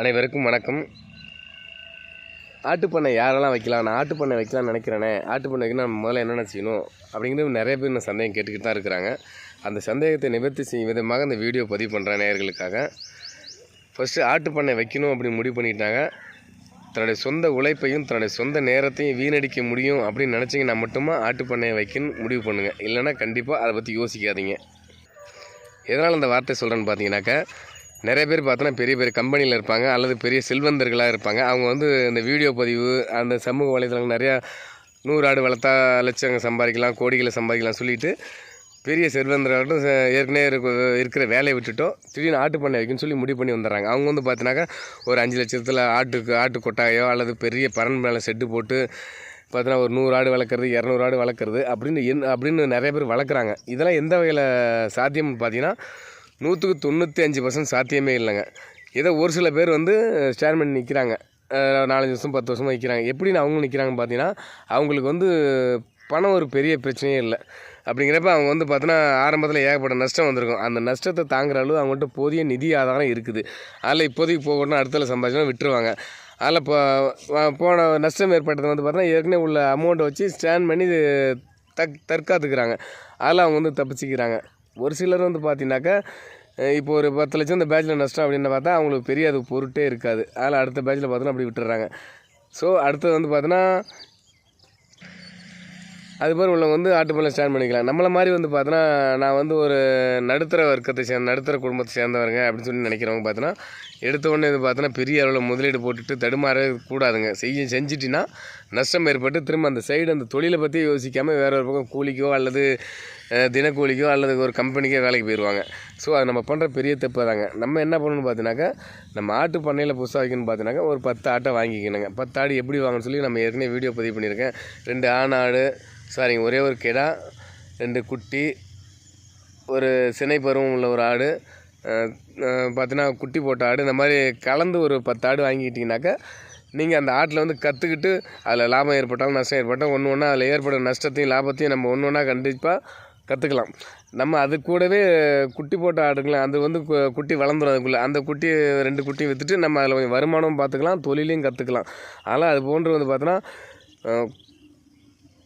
அனைவருக்கும் வணக்கம். ஆட்டுப்பண்ணை யாரெல்லாம் வைக்கலாம்? நான் ஆட்டுப்பண்ணை வைக்கலாம்னு நினைக்கிறேனே. ஆட்டுப்பண்ணை வைக்கணும் நம்ம முதல்ல என்னென்ன செய்யணும்? அப்படிங்கிறது நிறைய பேர் இந்த சந்தேகம் கேட்டுக்கிட்டு தான் இருக்கிறாங்க. அந்த சந்தேகத்தை நிவர்த்தி செய்யும் விதமாக இந்த வீடியோ பதிவு பண்ணுற நேயர்களுக்காக. ஃபஸ்ட்டு ஆட்டுப்பண்ணை வைக்கணும் அப்படின்னு முடிவு பண்ணிட்டாங்க. தன்னுடைய சொந்த உழைப்பையும் தன்னுடைய சொந்த நேரத்தையும் வீணடிக்க முடியும் அப்படின்னு நினச்சிங்கன்னா மட்டுமா ஆட்டுப்பண்ணையை வைக்கணும்னு முடிவு பண்ணுங்கள் இல்லைன்னா கண்டிப்பாக அதை பற்றி யோசிக்காதீங்க. எதனால் இந்த வார்த்தை சொல்கிறேன்னு பார்த்தீங்கன்னாக்கா நிறைய பேர் பார்த்தோன்னா பெரிய பெரிய கம்பெனியில் இருப்பாங்க அல்லது பெரிய செல்வந்தர்களாக இருப்பாங்க. அவங்க வந்து இந்த வீடியோ பதிவு அந்த சமூக வலைதளங்கள் நிறையா நூறு ஆடு வளர்த்தா லட்சம் சம்பாதிக்கலாம் கோடிகளை சம்பாதிக்கலாம் சொல்லிட்டு பெரிய செல்வந்தர்களாகட்டும் ஏற்கனவே இருக்க இருக்கிற வேலையை விட்டுட்டோம். திடீர்னு ஆட்டு பண்ணை வைக்கணும்னு சொல்லி முடிவு பண்ணி வந்துடுறாங்க. அவங்க வந்து பார்த்தினாக்கா ஒரு அஞ்சு லட்சத்தில் ஆட்டுக்கு ஆட்டு கொட்டாயோ அல்லது பெரிய பரன் மேலே செட்டு போட்டு பார்த்தீங்கன்னா ஒரு நூறு ஆடு வளர்க்குறது இரநூறு ஆடு வளர்க்குறது அப்படின்னு என் அப்படின்னு நிறைய பேர் வளர்க்குறாங்க. இதெல்லாம் எந்த வகையில் சாத்தியம்னு பார்த்தீங்கன்னா நூற்றுக்கு தொண்ணூற்றி அஞ்சு பர்சன்ட் சாத்தியமே இல்லைங்க. ஏதோ ஒரு சில பேர் வந்து ஸ்டாண்ட் பண்ணி நிற்கிறாங்க நாலஞ்சு வருஷம் பத்து வருஷமாக நிற்கிறாங்க எப்படின்னு அவங்க நிற்கிறாங்கன்னு பார்த்தீங்கன்னா அவங்களுக்கு வந்து பணம் ஒரு பெரிய பிரச்சனையே இல்லை. அப்படிங்கிறப்ப அவங்க வந்து பார்த்தோன்னா ஆரம்பத்தில் ஏகப்பட்ட நஷ்டம் வந்திருக்கும். அந்த நஷ்டத்தை தாங்குற அளவு அவங்கள்ட்ட போதிய நிதி ஆதாரம் இருக்குது. அதில் இப்போதைக்கு போகணும் அடுத்தல சம்பாதிச்சோன்னா விட்டுருவாங்க. அதில் இப்போ போன நஷ்டம் ஏற்பட்டது வந்து பார்த்தோன்னா ஏற்கனவே உள்ள அமௌண்ட்டை வச்சு ஸ்டாண்ட் பண்ணி தக் தற்காத்துக்கிறாங்க. அதில் அவங்க வந்து தப்பிச்சிக்கிறாங்க. ஒரு சிலர் வந்து பார்த்தீங்கன்னாக்கா இப்போ ஒரு பத்து லட்சம் இந்த பேட்சில் நஷ்டம் அப்படின்னு பார்த்தா அவங்களுக்கு பெரிய அது பொருட்டே இருக்காது. அதில் அடுத்த பேட்சில் பார்த்தோன்னா அப்படி விட்டுறாங்க ஸோ அடுத்தது வந்து பார்த்தோன்னா அது மாதிரி உள்ளவங்க வந்து ஆட்டுப்பண்ணை ஸ்டாண்ட் பண்ணிக்கலாம். நம்மளை மாதிரி வந்து பார்த்தோன்னா நான் வந்து ஒரு நடுத்தர வர்க்கத்தை சேர்ந்த நடுத்தர குடும்பத்தை சேர்ந்தவருங்க அப்படின்னு சொல்லி நினைக்கிறவங்க பார்த்தோன்னா எடுத்த உடனே இது பார்த்தோன்னா பெரிய அளவில் முதலீடு போட்டுட்டு தடுமாற கூடாதுங்க. செய்ய செஞ்சிட்டினா நஷ்டம் ஏற்பட்டு திரும்ப அந்த சைடு அந்த தொழிலை பற்றி யோசிக்காமல் வேற ஒரு பக்கம் கூலிக்கோ அல்லது தினக்கூலிக்கோ அல்லது ஒரு கம்பெனிக்கோ வேலைக்கு போயிடுவாங்க ஸோ அது நம்ம பண்ணுற பெரிய தப்பு தாங்க நம்ம என்ன பண்ணணும்னு பார்த்தீங்கன்னாக்கா நம்ம ஆட்டு பண்ணையில் புதுசாக வைக்கணும்னு பார்த்தீங்கன்னாக்கா ஒரு பத்து ஆட்டை வாங்கிக்கணுங்க. பத்து ஆடு எப்படி வாங்கணும்னு சொல்லி நம்ம ஏற்கனவே வீடியோ பதிவு பண்ணியிருக்கேன். ரெண்டு ஆண் ஆடு சாரிங்க ஒரே ஒரு கிடா ரெண்டு குட்டி ஒரு சினை பருவம் உள்ள ஒரு ஆடு பார்த்தீங்கன்னா குட்டி போட்ட ஆடு இந்த மாதிரி கலந்து ஒரு பத்து ஆடு வாங்கிக்கிட்டிங்கனாக்கா நீங்கள் அந்த ஆட்டில் வந்து கற்றுக்கிட்டு அதில் லாபம் ஏற்பட்டாலும் நஷ்டம் ஏற்பட்டாலும் ஒன்று ஒன்றா அதில் ஏற்படுற நஷ்டத்தையும் லாபத்தையும் நம்ம ஒன்று ஒன்றா கண்டிப்பாக கற்றுக்கலாம் நம்ம அது கூடவே குட்டி போட்ட ஆடுங்களேன் அது வந்து கு- குட்டி வளர்ந்துரும் அதுக்குள்ளே. அந்த குட்டி ரெண்டு குட்டியும் விற்றுட்டு நம்ம அதில் கொஞ்சம் வருமானமும் பார்த்துக்கலாம் தொழிலையும் கற்றுக்கலாம் அதனால் அது போன்று வந்து பார்த்தோன்னா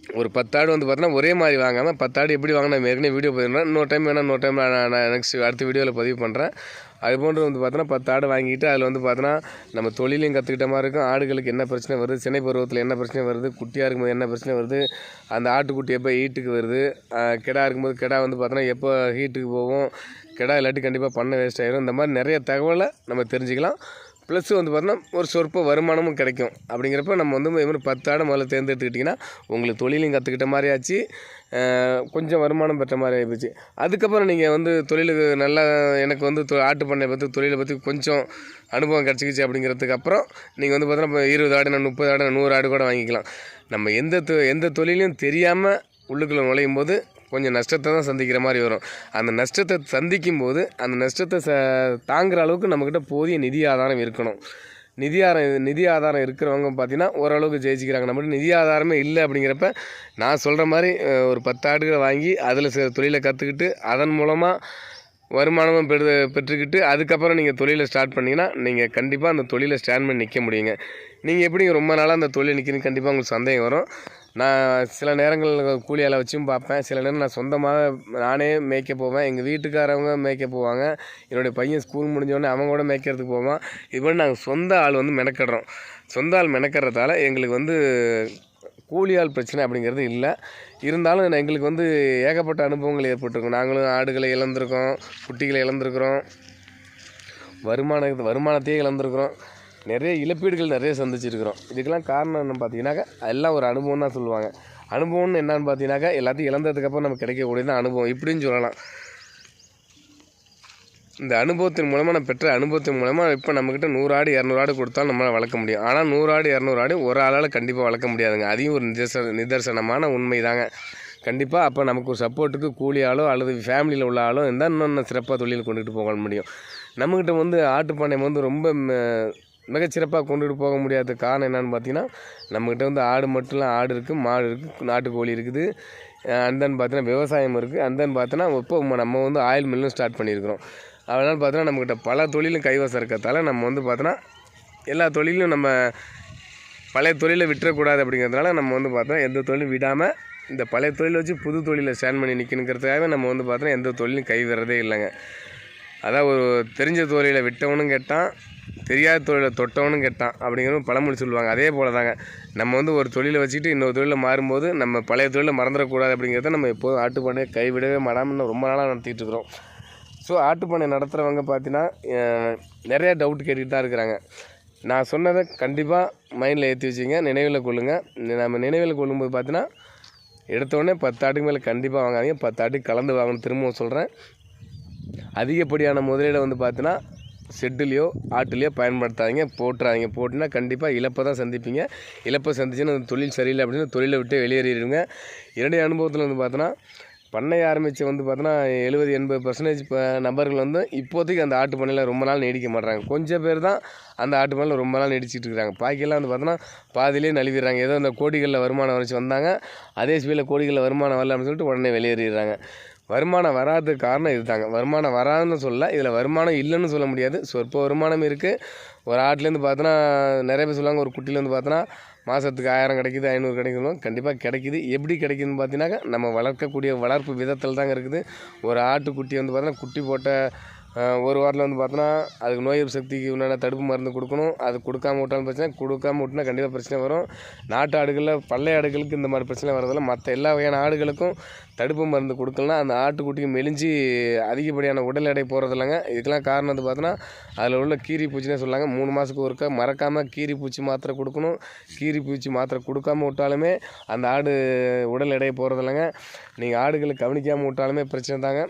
ஒரு பத்தாடு வந்து பார்த்தோன்னா ஒரே மாதிரி வாங்காமல் பத்தாடு எப்படி வாங்கினா ஏற்கனவே வீடியோ பதிவு இன்னொரு டைம் வேணால் இன்னொரு டைம் நான் நான் நெக்ஸ்ட் அடுத்த வீடியோவில் பதிவு பண்ணுறேன் அது போன்று வந்து பார்த்தோன்னா பத்து ஆடு வாங்கிட்டு அதில் வந்து பார்த்தோன்னா நம்ம தொழிலையும் கற்றுக்கிட்ட மாதிரி இருக்கும். ஆடுகளுக்கு என்ன பிரச்சனை வருது? சினை பருவத்தில் என்ன பிரச்சனை வருது? குட்டியாக இருக்கும்போது என்ன பிரச்சனை வருது? அந்த ஆட்டுக்குட்டி எப்போ ஹீட்டுக்கு வருது? ஆஹ் கிடா இருக்கும்போது கிடா வந்து பார்த்தோன்னா எப்போ ஹீட்டுக்கு போகும்? கிடா இல்லாட்டி கண்டிப்பாக பண்ண வேஸ்ட் ஆகிடும் இந்த மாதிரி நிறைய தகவலை நம்ம தெரிஞ்சுக்கலாம். ப்ளஸ் வந்து பார்த்தோன்னா ஒரு சொற்ப வருமானமும் கிடைக்கும். அப்படிங்கிறப்ப நம்ம வந்து இது மாதிரி பத்து ஆடை முதல்ல தேர்ந்தெடுத்துக்கிட்டிங்கன்னா உங்களுக்கு தொழிலையும் கற்றுக்கிட்ட மாதிரி ஆச்சு. கொஞ்சம் வருமானம் பெற்ற மாதிரி ஆகிப்போச்சு அதுக்கப்புறம் நீங்கள் வந்து தொழிலுக்கு நல்லா எனக்கு வந்து தொ- ஆட்டு பண்ணை பற்றி தொழிலை பற்றி கொஞ்சம் அனுபவம் கிடச்சிக்கிச்சு அப்படிங்கிறதுக்கு அப்புறம் நீங்கள் வந்து பார்த்தோன்னா இப்போ இருபது ஆடு நான் முப்பது ஆடு நூறு ஆடு கூட வாங்கிக்கலாம். நம்ம எந்த தொ எந்த தொழிலையும் தெரியாமல் உள்ளுக்குள்ளே நுழையும் போது கொஞ்சம் நஷ்டத்தை தான் சந்திக்கிற மாதிரி வரும். அந்த நஷ்டத்தை சந்திக்கும் போது அந்த நஷ்டத்தை ச தாங்குகிற அளவுக்கு நம்மக்கிட்ட போதிய நிதி ஆதாரம் இருக்கணும். நிதி ஆதாரம் நிதி ஆதாரம் இருக்கிறவங்க பார்த்தீங்கன்னா ஓரளவுக்கு ஜெயிச்சிக்கிறாங்க. நம்மகிட்ட நிதி ஆதாரமே இல்லை அப்படிங்கிறப்ப நான் சொல்கிற மாதிரி ஒரு பத்து ஆடுகளை வாங்கி அதில் சில தொழிலை கற்றுக்கிட்டு அதன் மூலமாக வருமானமும் பெறு பெற்றுக்கிட்டு அதுக்கப்புறம் நீங்கள் தொழிலை ஸ்டார்ட் பண்ணிங்கன்னா நீங்கள் கண்டிப்பாக அந்த தொழிலை ஸ்டாண்ட் பண்ணி நிற்க முடியுங்க. நீங்கள் எப்படி ரொம்ப நாளாக அந்த தொழில் நிற்கிறீங்க கண்டிப்பாக உங்களுக்கு சந்தேகம் வரும். நான் சில நேரங்களில் கூலி ஆளை வச்சும் பார்ப்பேன். சில நேரம் நான் சொந்தமாக நானே மேய்க்க போவேன். எங்கள் வீட்டுக்காரவங்க மேய்க்க போவாங்க. என்னுடைய பையன் ஸ்கூல் முடிஞ்சோடனே அவங்க கூட மேய்க்கிறதுக்கு போவான். இது மாதிரி நாங்கள் சொந்த ஆள் வந்து மெனக்கிடுறோம். சொந்த ஆள் மெனக்கிறதால எங்களுக்கு வந்து கூலி ஆள் பிரச்சனை அப்படிங்கிறது இல்லை. இருந்தாலும் நான் எங்களுக்கு வந்து ஏகப்பட்ட அனுபவங்கள் ஏற்பட்டிருக்கும். நாங்களும் ஆடுகளை இழந்திருக்கோம். குட்டிகளை இழந்திருக்கிறோம். வருமான வருமானத்தையே இழந்திருக்கிறோம். நிறைய இழப்பீடுகள் நிறைய சந்திச்சிருக்கிறோம். இதுக்கெல்லாம் காரணம் என்ன பார்த்தீங்கன்னாக்கா எல்லாம் ஒரு அனுபவம் தான் சொல்லுவாங்க. அனுபவம்னு என்னன்னு பார்த்தீங்கன்னாக்கா எல்லாத்தையும் இழந்ததுக்கப்புறம் நமக்கு கிடைக்கக்கூடியது தான் அனுபவம். இப்படின்னு சொல்லலாம். இந்த அனுபவத்தின் மூலமாக நான் பெற்ற அனுபவத்தின் மூலமாக இப்போ நம்மக்கிட்ட நூறு ஆடு இரநூறு ஆடு கொடுத்தாலும் நம்மளால் வளர்க்க முடியும். ஆனால் நூறு ஆடு இரநூறு ஆடு ஒரு ஆளால் கண்டிப்பாக வளர்க்க முடியாதுங்க. அதையும் ஒரு நிதர்ச நிதர்சனமான உண்மை தாங்க. கண்டிப்பாக அப்போ நமக்கு ஒரு சப்போர்ட்டுக்கு கூலி ஆளோ அல்லது ஃபேமிலியில் உள்ள ஆளோ இருந்தால் இன்னும் இன்னும் சிறப்பாக தொழில் கொண்டுகிட்டு போக முடியும். நம்மக்கிட்ட வந்து ஆட்டுப்பண்ணை வந்து ரொம்ப ம- மிகச்சிறப்பாக கொண்டுட்டு போக முடியாத காரணம் என்னென்னு பார்த்தீங்கன்னா நம்மக்கிட்ட வந்து ஆடு மட்டும் ஆடு இருக்குது மாடு இருக்குது நாட்டுக்கோழி இருக்குது. அந்தன்னு பார்த்தீங்கன்னா விவசாயம் இருக்குது அந்தன்னு பார்த்தோன்னா இப்போ நம்ம வந்து ஆயில் மில்லும் ஸ்டார்ட் பண்ணியிருக்கிறோம். அதனால் பார்த்தோன்னா நம்மக்கிட்ட பல தொழிலும் கைவசம் இருக்கிறதால நம்ம வந்து பார்த்தோன்னா எல்லா தொழிலும் நம்ம பழைய தொழிலை விட்டுறக்கூடாது அப்படிங்கிறதுனால நம்ம வந்து பார்த்தோன்னா எந்த தொழிலும் விடாமல் இந்த பழைய தொழிலை வச்சு புது தொழிலை ஸ்டாண்ட் பண்ணி நிற்கணுங்கிறதுக்காக நம்ம வந்து பார்த்தோன்னா எந்த தொழிலும் கை விடுறதே இல்லைங்க. அதான் ஒரு தெரிஞ்ச தொழிலை விட்டவனும் கேட்டான் தெரியாத தொழிலை தொட்டவனும் கெட்டான் அப்படிங்கிற பழமொழி சொல்லுவாங்க. அதே போல் தாங்க நம்ம வந்து ஒரு தொழிலை வச்சுக்கிட்டு இன்னொரு தொழிலை மாறும்போது நம்ம பழைய தொழிலை மறந்துடக்கூடாது அப்படிங்கிறத நம்ம எப்போதும் ஆட்டுப்பானையை கைவிடவே மாடாமல் ரொம்ப நாளாக நடத்திட்டு இருக்கிறோம். ஸோ ஆட்டுப்பண்ணை நடத்துகிறவங்க பார்த்தீங்கன்னா நிறையா நிறைய டவுட் கேட்டுக்கிட்டு தான் இருக்கிறாங்க. நான் சொன்னதை கண்டிப்பாக மைண்டில் ஏற்றி வச்சுங்க நினைவில் கொள்ளுங்கள் நம்ம நினைவில் கொள்ளும்போது பார்த்தீங்கன்னா எடுத்தோடனே பத்து ஆட்டுக்கு மேலே கண்டிப்பாக வாங்காதீங்க. பத்து ஆட்டுக்கு கலந்து வாங்கணும். திரும்பவும் சொல்கிறேன் அதிகப்படியான முதலீடை வந்து பார்த்தீங்கன்னா செட்டுலேயோ ஆட்டுலேயோ பயன்படுத்தாதீங்க போட்டுறாதீங்க. போட்டுனா கண்டிப்பாக இழப்பை தான் சந்திப்பீங்க. இழப்பை சந்திச்சுன்னா அந்த தொழில் சரியில்லை அப்படின்னு தொழிலை விட்டு வெளியேறிடுங்க இரண்டு அனுபவத்தில் வந்து பார்த்தோன்னா பண்ணை ஆரம்பித்து வந்து பார்த்தோன்னா எழுபது எண்பது பர்சன்டேஜ் இப்போ நபர்கள் வந்து இப்போதைக்கு அந்த ஆட்டு பண்ணையில் ரொம்ப நாள் நீடிக்க மாட்றாங்க. கொஞ்சம் பேர் தான் அந்த ஆட்டு பண்ணையில் ரொம்ப நாள் நீடிச்சிட்டு இருக்கிறாங்க பாக்கியெல்லாம் வந்து பார்த்தோன்னா பாதியிலே நழுவிடுறாங்க. ஏதோ அந்த கோடிகளில் வருமானம் வரைச்சி வந்தாங்க. அதே ஸ்பீடில் கோடிகளில் வருமானம் வரல அப்படின்னு சொல்லிட்டு உடனே வெளியேறிடுறாங்க. வருமானம் வராததுக்கு காரணம் இதுதாங்க. வருமானம் வராதுன்னு சொல்ல இதில் வருமானம் இல்லைன்னு சொல்ல முடியாது. சொற்ப வருமானம் இருக்குது ஒரு ஆட்லேருந்து பார்த்தோன்னா நிறைய பேர் சொல்லுவாங்க ஒரு குட்டிலேருந்து பார்த்தோன்னா மாதத்துக்கு ஆயிரம் கிடைக்குது ஐநூறு கிடைக்கணும் கண்டிப்பாக கிடைக்குது. எப்படி கிடைக்குதுன்னு பார்த்தீங்கன்னாக்கா நம்ம வளர்க்கக்கூடிய வளர்ப்பு விதத்தில் தாங்க இருக்குது. ஒரு ஆட்டுக்குட்டி வந்து பார்த்தோன்னா குட்டி போட்ட ஒரு வாரத்தில் வந்து பார்த்தோன்னா அதுக்கு நோய் எதிர்ப்பு சக்திக்கு உண்டான தடுப்பு மருந்து கொடுக்கணும். அது கொடுக்காம விட்டாலும் பிரச்சனை கொடுக்காம விட்டுனா கண்டிப்பாக பிரச்சனை வரும். நாட்டு ஆடுகளில் பள்ளை ஆடுகளுக்கு இந்த மாதிரி பிரச்சனை வரதில்ல மற்ற எல்லா வகையான ஆடுகளுக்கும் தடுப்பு மருந்து கொடுக்கலாம் அந்த ஆட்டுக்குட்டிக்கு மெலிஞ்சு அதிகப்படியான உடல் எடை போகிறது இல்லைங்க இதுக்கெல்லாம் காரணம் வந்து பார்த்தோன்னா அதில் உள்ள கீரி பூச்சினே சொல்லாங்க. மூணு மாதத்துக்கு ஒருக்கா மறக்காமல் கீரி பூச்சி மாத்திரை கொடுக்கணும். கீரி பூச்சி மாத்திரை கொடுக்காம விட்டாலுமே அந்த ஆடு உடல் எடையை போகிறது இல்லைங்க நீங்கள் ஆடுகளை கவனிக்காமல் விட்டாலுமே பிரச்சனை தாங்க.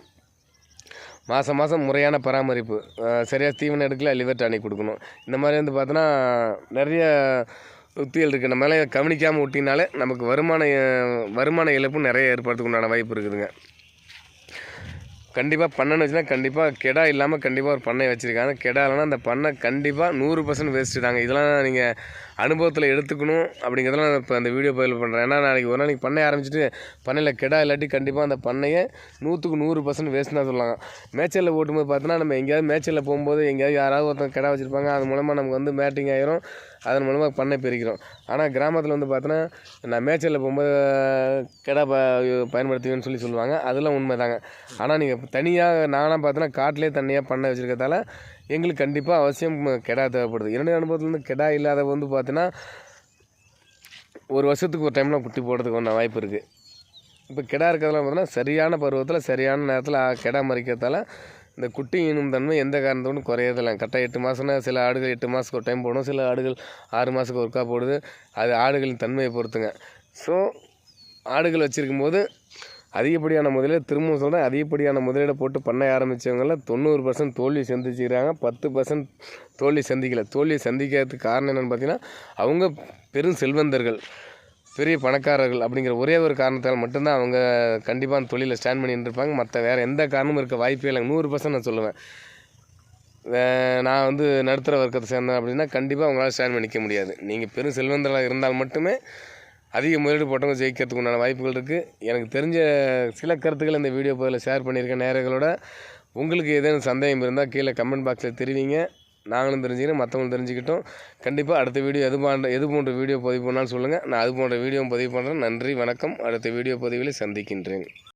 மாதம் மாதம் முறையான பராமரிப்பு. சரியாக தீவனம் எடுக்கல லிவர் டானிக் கொடுக்கணும். இந்த மாதிரி வந்து பார்த்தோன்னா நிறைய உத்திகள் இருக்குது நம்ம மேலே கவனிக்காமல் விட்டினாலே நமக்கு வருமான வருமான இழப்பு நிறைய ஏற்படுறதுக்கு உண்டான வாய்ப்பு இருக்குதுங்க. கண்டிப்பாக பண்ணைன்னு வச்சுன்னா கண்டிப்பாக கெடா இல்லாமல் கண்டிப்பாக ஒரு பண்ணை வச்சுருக்காங்க. கெடா இல்லைன்னா அந்த பண்ணை கண்டிப்பாக நூறு பர்சன்ட் வேஸ்ட்டு தாங்க. இதெல்லாம் நீங்கள் அனுபவத்தில் எடுத்துக்கணும் அப்படிங்கிறதெல்லாம் நான் இப்போ அந்த வீடியோ பதிவு பண்ணுறேன் ஏன்னா நாளைக்கு ஒரு நாளைக்கு பண்ணை ஆரம்பிச்சிட்டு பண்ணையில் கெடா இல்லாட்டி கண்டிப்பாக அந்த பண்ணையை நூற்றுக்கு நூறு பர்சன்ட் வேஸ்ட்னா தான் சொல்லலாம். மேய்ச்சலில் ஓட்டும்போது பார்த்தோன்னா நம்ம எங்கேயாவது மேய்ச்சலில் போகும்போது எங்கேயாவது யாராவது ஒருத்தன் கெடா வச்சுருப்பாங்க. அது மூலமாக நமக்கு வந்து மேட்டிங் ஆயிரும். அதன் மூலமாக பண்ணை பெருக்கிறோம் ஆனால் கிராமத்தில் வந்து பார்த்தோன்னா நான் மேய்ச்சலில் போகும்போது கெடா ப பயன்படுத்துவேன்னு சொல்லி சொல்லுவாங்க. அதெல்லாம் உண்மை தாங்க ஆனால் நீங்கள் தனியாக நானாக பார்த்தோன்னா காட்டிலே தனியாக பண்ணை வச்சுருக்கதால எங்களுக்கு கண்டிப்பாக அவசியம் கெடா தேவைப்படுது. என்னுடைய அனுபவத்துலேருந்து கெடா இல்லாத வந்து பார்த்தீங்கன்னா ஒரு வருஷத்துக்கு ஒரு டைம்லாம் குட்டி போடுறதுக்கு ஒன்று வாய்ப்பு இருக்குது இப்போ கெடா இருக்கிறதுலாம் பார்த்தீங்கன்னா சரியான பருவத்தில் சரியான நேரத்தில் கிடா கெடா மறிக்கிறதால இந்த குட்டி ஈனும் தன்மை எந்த காரணத்தோடும் குறையதில்லை கரெக்டாக எட்டு மாதம்னா சில ஆடுகள் எட்டு மாதத்துக்கு ஒரு டைம் போடும். சில ஆடுகள் ஆறு மாதத்துக்கு ஒருக்கா போடுது. அது ஆடுகளின் தன்மையை பொறுத்துங்க. ஸோ ஆடுகள் வச்சுருக்கும் போது அதிகப்படியான முதலீடு திரும்பவும் சொல்கிறேன் அதிகப்படியான முதலீடை போட்டு பண்ண ஆரம்பித்தவங்கள தொண்ணூறு பர்சன்ட் தோல்வி சந்திச்சுக்கிறாங்க. பத்து பர்சன்ட் தோல்வி சந்திக்கல. தோல்வியை சந்திக்கிறதுக்கு காரணம் என்னென்னு பார்த்தீங்கன்னா அவங்க பெரும் செல்வந்தர்கள் பெரிய பணக்காரர்கள் அப்படிங்கிற ஒரே ஒரு காரணத்தால் மட்டும்தான் அவங்க கண்டிப்பாக அந்த தொழிலை ஸ்டாண்ட் பண்ணிட்டு இருப்பாங்க மற்ற வேறு எந்த காரணமும் இருக்க வாய்ப்பே இல்லைங்க. நூறு பர்சன்ட் நான் சொல்லுவேன். நான் வந்து நடுத்தர வர்க்கத்தை சேர்ந்தேன் அப்படின்னா கண்டிப்பாக உங்களால் ஸ்டாண்ட் பண்ணிக்க முடியாது. நீங்கள் பெரும் செல்வந்தராக இருந்தால் மட்டுமே அதிக முதலீடு போட்டவங்க ஜெயிக்கிறதுக்கு உண்டான வாய்ப்புகள் இருக்குது எனக்கு தெரிஞ்ச சில கருத்துக்கள் இந்த வீடியோ பதில் ஷேர் பண்ணியிருக்கேன் நேரங்களோட உங்களுக்கு ஏதேனும் சந்தேகம் இருந்தால் கீழே கமெண்ட் பாக்ஸில் தெரிவிங்க. நாங்களும் தெரிஞ்சுக்கிறோம் மற்றவங்களும் தெரிஞ்சுக்கிட்டோம். கண்டிப்பாக அடுத்த வீடியோ எது போன்ற எது போன்ற வீடியோ பதிவு பண்ணாலும் சொல்லுங்கள் நான் அது போன்ற வீடியோ பதிவு பண்ணுறேன் நன்றி வணக்கம். அடுத்த வீடியோ பதிவில் சந்திக்கின்றேன்.